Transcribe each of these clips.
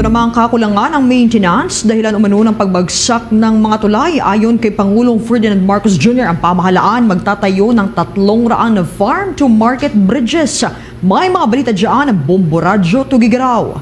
Ito namang kakulangan ang maintenance dahilan umano ng pagbagsak ng mga tulay. Ayon kay Pangulong Ferdinand Marcos Jr., ang pamahalaan magtatayo ng tatlong raan na farm-to-market bridges. May mga balita dyan ang Bombo Radyo Tugigaraw.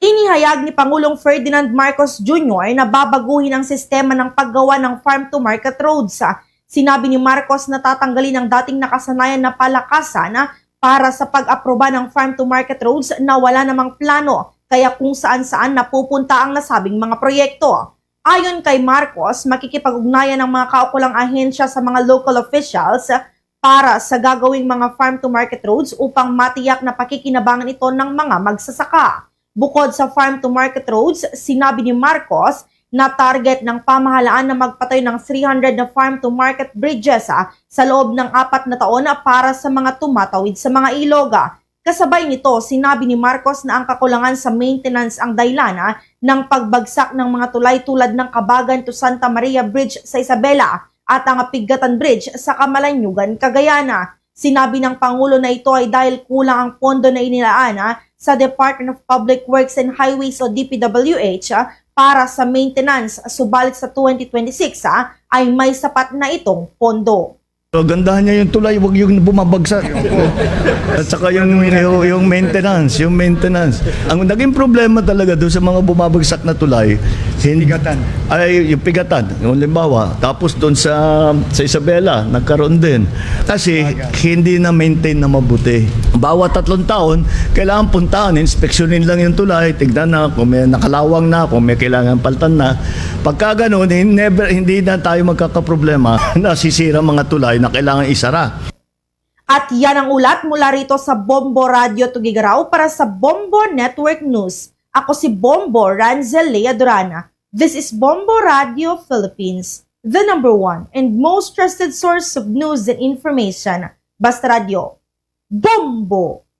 Inihayag ni Pangulong Ferdinand Marcos Jr. na babaguhin ang sistema ng paggawa ng farm-to-market roads. Sinabi ni Marcos na tatanggalin ang dating nakasanayan na palakasan na para sa pag-aproba ng farm-to-market roads na wala namang plano kaya kung saan-saan napupunta ang nasabing mga proyekto. Ayon kay Marcos, makikipag-ugnayan ng mga kaukulang ahensya sa mga local officials para sa gagawing mga farm-to-market roads upang matiyak na pakikinabangan ito ng mga magsasaka. Bukod sa farm-to-market roads, sinabi ni Marcos na target ng pamahalaan na magpatayo ng 300 na farm-to-market bridges ah, sa loob ng apat na taon na para sa mga tumatawid sa mga iloga. Kasabay nito, sinabi ni Marcos na ang kakulangan sa maintenance ang dahilan ah, ng pagbagsak ng mga tulay tulad ng Kabagan to Santa Maria Bridge sa Isabela at ang Apigatan Bridge sa Kamalanyugan, Cagayana. Sinabi ng Pangulo na ito ay dahil kulang ang pondo na inilaan ah, sa Department of Public Works and Highways o DPWH ah, para sa maintenance. Subalit sa 2026 ah, ay may sapat na itong pondo. So, gandahan niya yung tulay, wag yung bumabagsak. At saka yung, yung, yung maintenance, yung maintenance. Ang naging problema talaga doon sa mga bumabagsak na tulay, hindi, pigatan. Ay, yung pigatan, yung limbawa. Tapos doon sa, sa Isabela, nagkaroon din. Kasi hindi na maintain na mabuti. Bawat tatlong taon, kailangan puntahan, inspeksyonin lang yung tulay, tignan na kung may nakalawang na, kung may kailangan paltan na. Pagka ganun, hin- never, hindi na tayo magkakaproblema na sisira mga tulay na kailangan isara. At yan ang ulat mula rito sa Bombo Radio Tugigaraw para sa Bombo Network News. Ako si Bombo Ranzel Lea Durana. This is Bombo Radio Philippines, the number one and most trusted source of news and information. Basta Radio. Bombo!